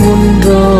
মন্ডল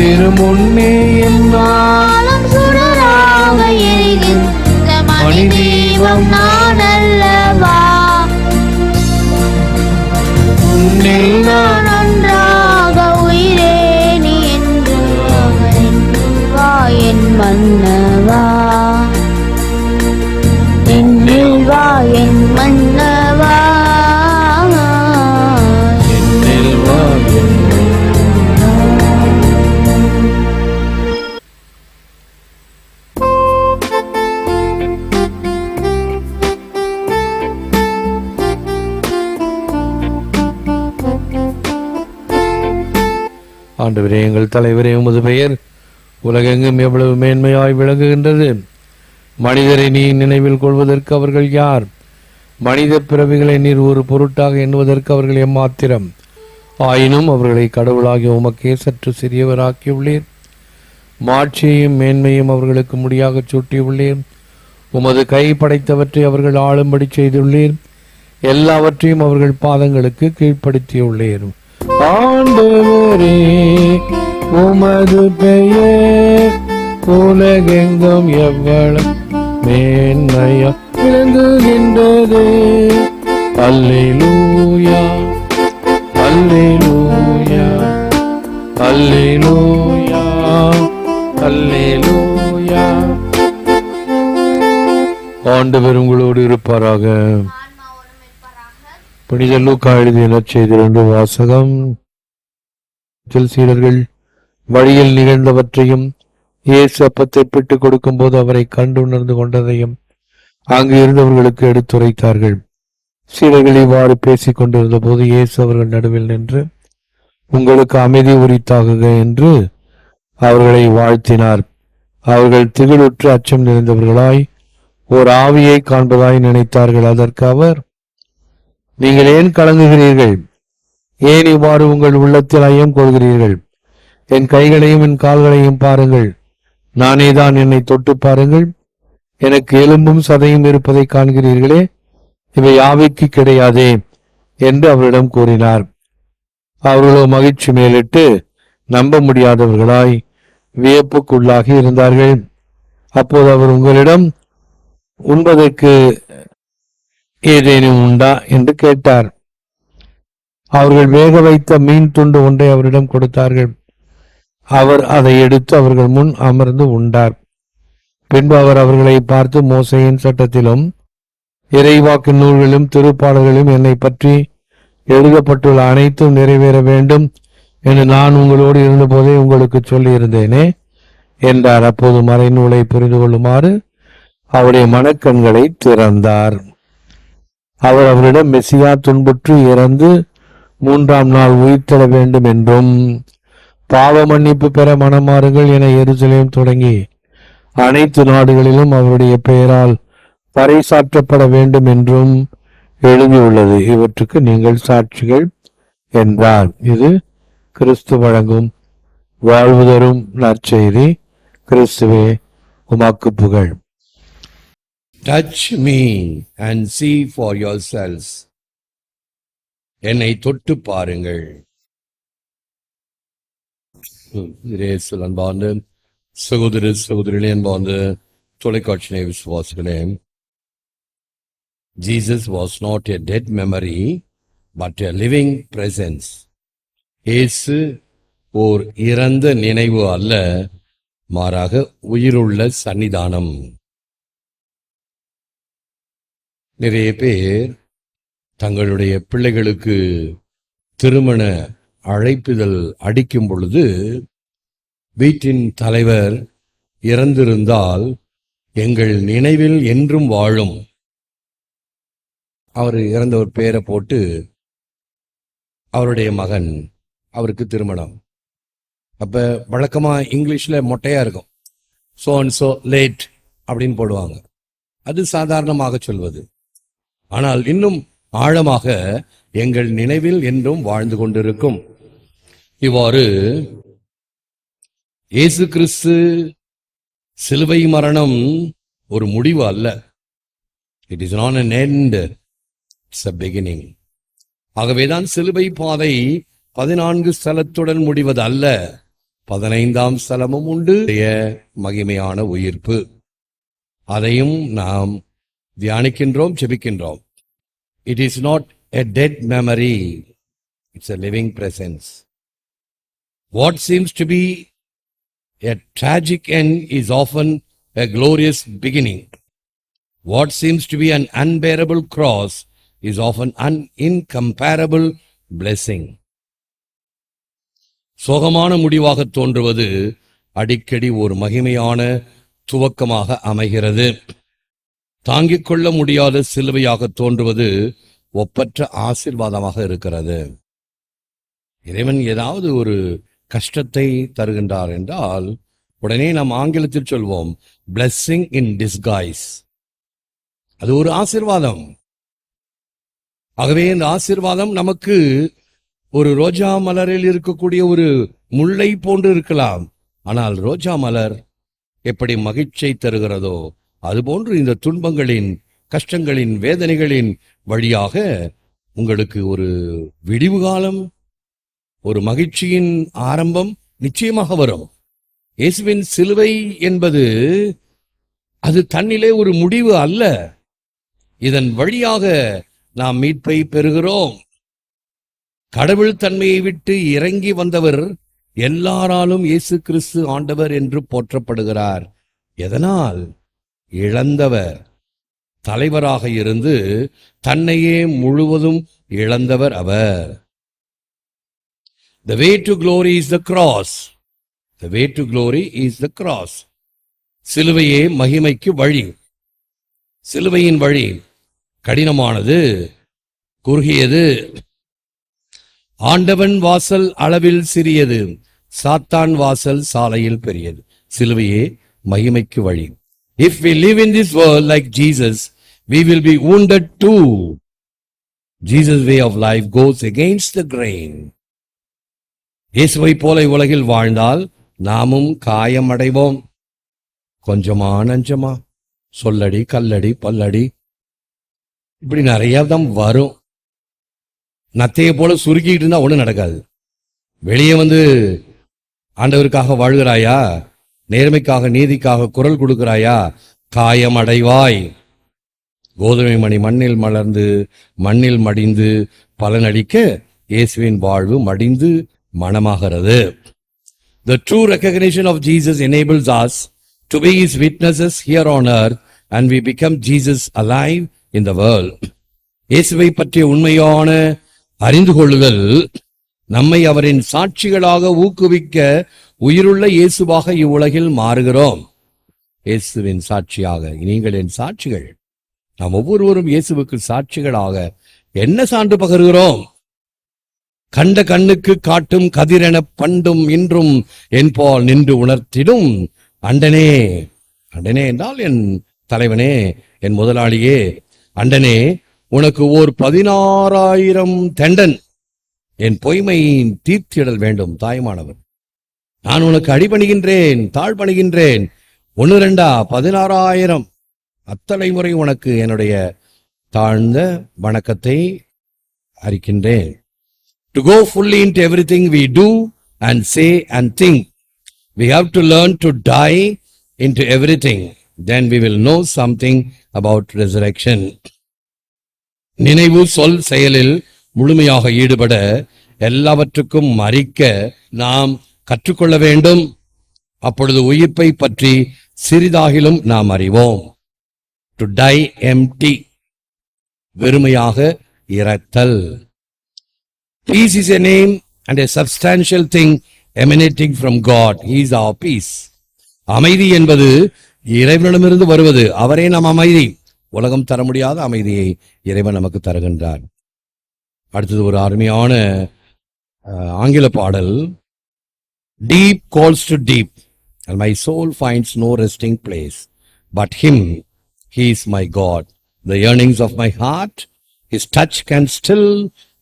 திருமுன்னே என் காலம் சுடராக எரிகின்ற மணி தெய்வம் நான் அல்லவா உன்னில் நான் ஒன்றாக உயிரே நீ என்று வா என் மன்னவா ஆண்டவரே எங்கள் தலைவரே உமது பெயர் உலகெங்கும் எவ்வளவு மேன்மையாய் விளங்குகின்றது. மனிதரை நீ நினைவில் கொள்வதற்கு அவர்கள் யார்? மனித பிறவிகளை நீர் ஒரு பொருட்டாக எண்ணுவதற்கு அவர்கள் எம்மாத்திரம்? ஆயினும் அவர்களை கடவுளாகி உமக்கே சற்று சிறியவராக்கியுள்ளீர். மாட்சியையும் மேன்மையும் அவர்களுக்கு முடியாகச் சூட்டியுள்ளீர். உமது கை படைத்தவற்றை அவர்கள் ஆளும்படி செய்துள்ளீர். எல்லாவற்றையும் அவர்கள் பாதங்களுக்கு கீழ்ப்படுத்தியுள்ளீர். ஆண்டவரே உமது பெயர் உலகெங்கும் எவ்வளவு மேன்மையா விளங்குகின்றது. அல்லேலூயா அல்லேலூயா அல்லேலூயா அல்லேலூயா. ஆண்டவர் உங்களோடு இருப்பாராக. புனித லூக்கா எழுதிய நற்செய்திலிருந்து வாசகம். சீடர்கள் வழியில் நிகழ்ந்தவற்றையும் இயேசு அப்பத்தை பிட்டுக் கொடுக்கும்போது அவரை கண்டு உணர்ந்து கொண்டதையும் அங்கு இருந்தவர்களுக்கு எடுத்துரைத்தார்கள். சீடர்கள் இவ்வாறு பேசிக் கொண்டிருந்த போது இயேசு அவர்கள் நடுவில் நின்று உங்களுக்கு அமைதி உரித்தாகுக என்று அவர்களை வாழ்த்தினார். அவர்கள் திகிலுற்று அச்சம் நிறைந்தவர்களாய் ஓர் ஆவியை காண்பதாய் நினைத்தார்கள். அதற்கு அவர் நீங்கள் ஏன் கலங்குகிறீர்கள்? ஏன் இவ்வாறு உங்கள் உள்ளத்தில் ஐயம் கொள்கிறீர்கள்? என் கைகளையும் என் கால்களையும் பாருங்கள். நானே தான் என்னை தொட்டு பாருங்கள். எனக்கு எலும்பும் சதையும் இருப்பதை காண்கிறீர்களே. இவை யாவைக்கு கிடையாதே? என்று அவரிடம் கூறினார். அவர்களோ மகிழ்ச்சி மேலிட்டு நம்ப முடியாதவர்களாய் வியப்புக்குள்ளாகி இருந்தார்கள். அப்போது அவர் உங்களிடம் உண்பதற்கு ஏதேனும் உண்டா என்று கேட்டார். அவர்கள் வேக வைத்த மீன் துண்டு ஒன்றை அவரிடம் கொடுத்தார்கள். அவர் அதை எடுத்து அவர்கள் முன் அமர்ந்து உண்டார். பின்பு அவர் அவர்களை பார்த்து மோசையின் சட்டத்திலும் இறைவாக்கு நூல்களிலும் திருப்பாடல்களிலும் என்னை பற்றி எழுதப்பட்டுள்ள அனைத்தும் நிறைவேற வேண்டும் என்று நான் உங்களோடு இருந்தபோதே உங்களுக்கு சொல்லியிருந்தேனே என்றார். அப்போது மறைநூலை புரிந்து கொள்ளுமாறு அவருடைய மனக்கண்களை திறந்தார். அவர் அவரிடம் மெசியா துன்புற்று இறந்து மூன்றாம் நாள் உயிர்த்தெழ வேண்டும் என்றும் பாவ மன்னிப்பு பெற மனமாறுங்கள் என எருசலேம் தொடங்கி அனைத்து நாடுகளிலும் அவருடைய பெயரால் பறைசாற்றப்பட வேண்டும் என்றும் எழுதியுள்ளது. இவற்றுக்கு நீங்கள் சாட்சிகள் என்றார். இது கிறிஸ்து வழங்கும் வாழ்வுதரும் நற்செய்தி. கிறிஸ்துவே உமாக்கு புகழ். Touch me and see for yourselves என்னை தொட்டு பாருங்கள். இயேசுவில் அன்பார்ந்த சகோதர சகோதரிகளே அன்பார்ந்த தொலைக்காட்சி விசுவாசிகளே. Jesus was not a dead memory but a living presence இயேசு ஓர் இறந்த நினைவு அல்ல மாறாக உயிருள்ள சன்னிதானம் நிறைய பேர் தங்களுடைய பிள்ளைகளுக்கு திருமண அழைப்பிதழ் அடிக்கும் பொழுது வீட்டின் தலைவர் இறந்திருந்தால் எங்கள் நினைவில் என்றும் வாழும். அவர் இறந்த ஒரு பேரை போட்டு அவருடைய மகன் அவருக்கு திருமணம். அப்ப வழக்கமா இங்கிலீஷ்ல மொட்டையா இருக்கும். சோ அண்ட் சோ லேட் அப்படின்னு போடுவாங்க. அது சாதாரணமாக சொல்வது. ஆனால் இன்னும் ஆழமாக எங்கள் நினைவில் என்றும் வாழ்ந்து கொண்டிருக்கும். இவ்வாறு இயேசு கிறிஸ்து சிலுவை மரணம் ஒரு முடிவு அல்ல. It is not an end it's a beginning ஆகவேதான் சிலுவை பாதை பதினான்கு ஸ்தலத்துடன் முடிவது அல்ல. பதினைந்தாம் ஸ்தலமும் உண்டு. மகிமையான உயிர்ப்பு. அதையும் நாம் தியானிக்கின்றோம் ஜெபிக்கின்றோம் it is not a dead memory it's a living presence what seems to be a tragic end is often a glorious beginning. What seems to be an unbearable cross is often an incomparable blessing. சோகமான முடிவாக தோன்றுவது அடிக்கடி ஒரு மகிமையான துவக்கமாக அமைகிறது தாங்கிக் கொள்ள முடியாத சிலுவையாக தோன்றுவது ஒப்பற்ற ஆசீர்வாதமாக இருக்கிறது. இறைவன் ஏதாவது ஒரு கஷ்டத்தை தருகின்றார் என்றால் உடனே நாம் ஆங்கிலத்தில் சொல்வோம் பிளஸ்ஸிங் இன் டிஸ்காய்ஸ் அது ஒரு ஆசிர்வாதம். ஆகவே இந்த ஆசிர்வாதம் நமக்கு ஒரு ரோஜா மலரில் இருக்கக்கூடிய ஒரு முல்லை போன்று இருக்கலாம். ஆனால் ரோஜா மலர் எப்படி மகிழ்ச்சியை தருகிறதோ அதுபோன்று இந்த துன்பங்களின் கஷ்டங்களின் வேதனைகளின் வழியாக உங்களுக்கு ஒரு விடிவு காலம் ஒரு மகிழ்ச்சியின் ஆரம்பம் நிச்சயமாக வரும். இயேசுவின் சிலுவை என்பது அது தன்னிலே ஒரு முடிவு அல்ல. இதன் வழியாக நாம் மீட்பை பெறுகிறோம். கடவுள் தன்மையை விட்டு இறங்கி வந்தவர் எல்லாராலும் இயேசு கிறிஸ்து ஆண்டவர் என்று போற்றப்படுகிறார். எதனால்? இழந்தவர். தலைவராக இருந்து தன்னையே முழுவதும் இழந்தவர் அவர். The way to glory is the cross the way to glory is the cross சிலுவையே மகிமைக்கு வழி. சிலுவையின் வழி கடினமானது குறுகியது. ஆண்டவன் வாசல் அளவில் சிறியது சாத்தான் வாசல் சாலையில் பெரியது. சிலுவையே மகிமைக்கு வழி. If we live in this world like Jesus we will be wounded too Jesus way of life goes against the grain இயேசுவை போல உலகில் வாழ்ந்தால் நாமும் காயமடைவோம். கொஞ்சமா நஞ்சமா? சொல்லடி கல்லடி பல்லடி. இப்படி நிறைய தான் வரும். நத்தையை போல சுருக்கிட்டு இருந்தா ஒன்றும் நடக்காது. வெளியே வந்து ஆண்டவருக்காக வாழ்கிறாயா? நேர்மைக்காக நீதிக்காக குரல் கொடுக்கிறாயா? காயம் அடைவாய் கோதுமை மணி மண்ணில் மலர்ந்து மண்ணில் மடிந்து பலனடிக்க இயேசுவின் வாழ்வு மடிந்து மனமாகிறது. The true recognition of Jesus enables us to be his witnesses here on earth and we become Jesus alive in the world இயேசுவை பற்றிய உண்மையான அறிந்து கொள்ளுதல் நம்மை அவரின் சாட்சிகளாக ஊக்குவிக்க உயிருள்ள இயேசுவாக இவ்வுலகில் மாறுகிறோம். இயேசுவின் சாட்சியாக நீங்கள் என் சாட்சிகள். நாம் ஒவ்வொருவரும் இயேசுவுக்கு சாட்சிகளாக என்ன சான்று பகர்கிறோம்? கண்ட கண்ணுக்கு காட்டும் கதிரென பண்டும் இன்றும் என்பால் நின்று உணர்த்திடும். அண்டனே அண்டனே என்றால் என் தலைவனே என் முதலாளியே. அண்டனே உனக்கு ஓர் பதினாறாயிரம் தெண்டன். என் பொய்மையின் தீர்த்திடல் வேண்டும் தாய்மானவர். நான் உனக்கு அடிபணிகின்றேன் தாழ்பணிகின்றேன். ஒன்னு ரெண்டா பதினாறாயிரம். அத்தனை முறை உனக்கு என்னுடைய தாழ்ந்த வணக்கத்தை அறிக்கின்றேன். To go fully into everything we do and say and think we have to learn to die into everything then we will know something about resurrection நினைவு சொல் செயலில் முழுமையாக ஈடுபட எல்லாவற்றுக்கும் மறிக்க நாம் கற்றுக்கொள்ள வேண்டும். அப்பொழுது உயிர்ப்பை பற்றி சிறிதாகிலும் நாம் அறிவோம். டு டை எம்டி வெறுமையாக இறத்தல். Peace is a name and a substantial thing emanating from God is a peace அமைதி என்பது இறைவனிடமிருந்து வருவது. அவரே நம் அமைதி. உலகம் தர முடியாத அமைதியை இறைவன் நமக்கு தருகின்றார் அடுத்தது ஒரு அருமையான அஹ், ஆங்கில பாடல் deep calls to deep and my soul finds no resting place but him he is my god the yearnings of my heart his touch can still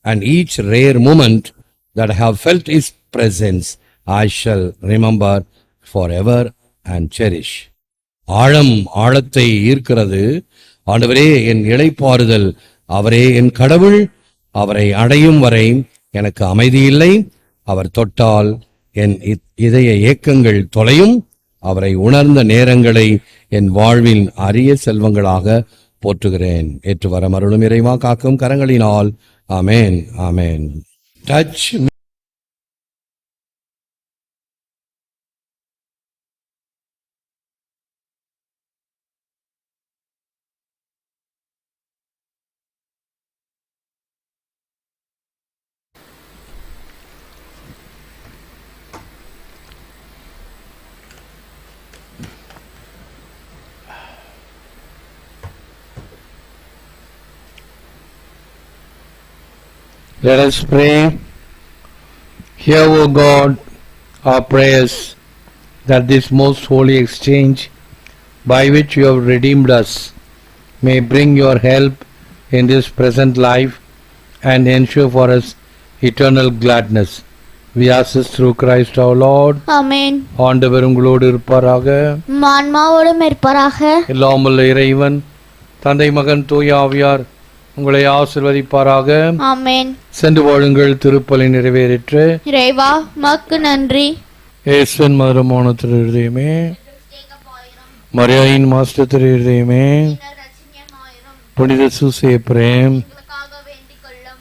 and each rare moment that i have felt his presence i shall remember forever and cherish ஆழம் ஆழத்தை ஈர்க்கிறது ஆண்டவரே என் இளைப்பாறுதல் அவரே என் கடவுள் அவரை அடையும் வரை எனக்கு அமைதி இல்லை அவர் தொட்டால் என் இதய ஏக்கங்கள் தொலையும். அவரை உணர்ந்த நேரங்களை என் வாழ்வின் அரிய செல்வங்களாக போற்றுகிறேன். ஏற்று வர மருளும் இறைவா காக்கும் கரங்களினால். Amen amen touch Let us pray. Hear, O God, our prayers, that this most holy exchange by which you have redeemed us may bring your help in this present life and ensure for us eternal gladness. We ask this through Christ our Lord. ஆமென் ஆண்டவர் உங்களோடு இருப்பாராக உம் ஆன்மாவோடும் இருப்பாராக எல்லாம் வல்ல இறைவன் தந்தை மகன் தூய ஆவியார் உங்களை ஆசிர்வதிப்பாராக. ஆமென். சென்று வாழுங்கள் திருப்பலி நிறைவேறிற்று. இறைவா மக்கு நன்றி. இயேசுவின் மதுரமான திரு இருதயமே. மரியாயின் மாஸ்டர் திரு இருதயமே. புனித சூசே பிரேம்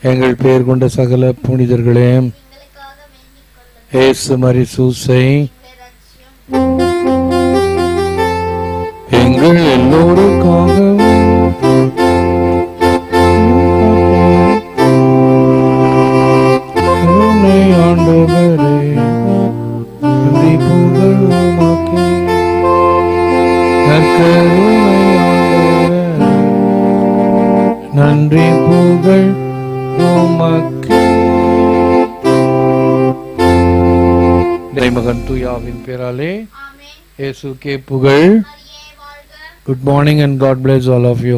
எங்கள் பெயர் கொண்ட சகல புனிதர்களே. இயேசு மரி சூசை. எங்கள் எல்லோருக்காகவும் நன்றி புகழ் உமக்கே. மகன் தூயாவின் பேராலே இயேசுக்கே புகழ். Good morning and God bless all of you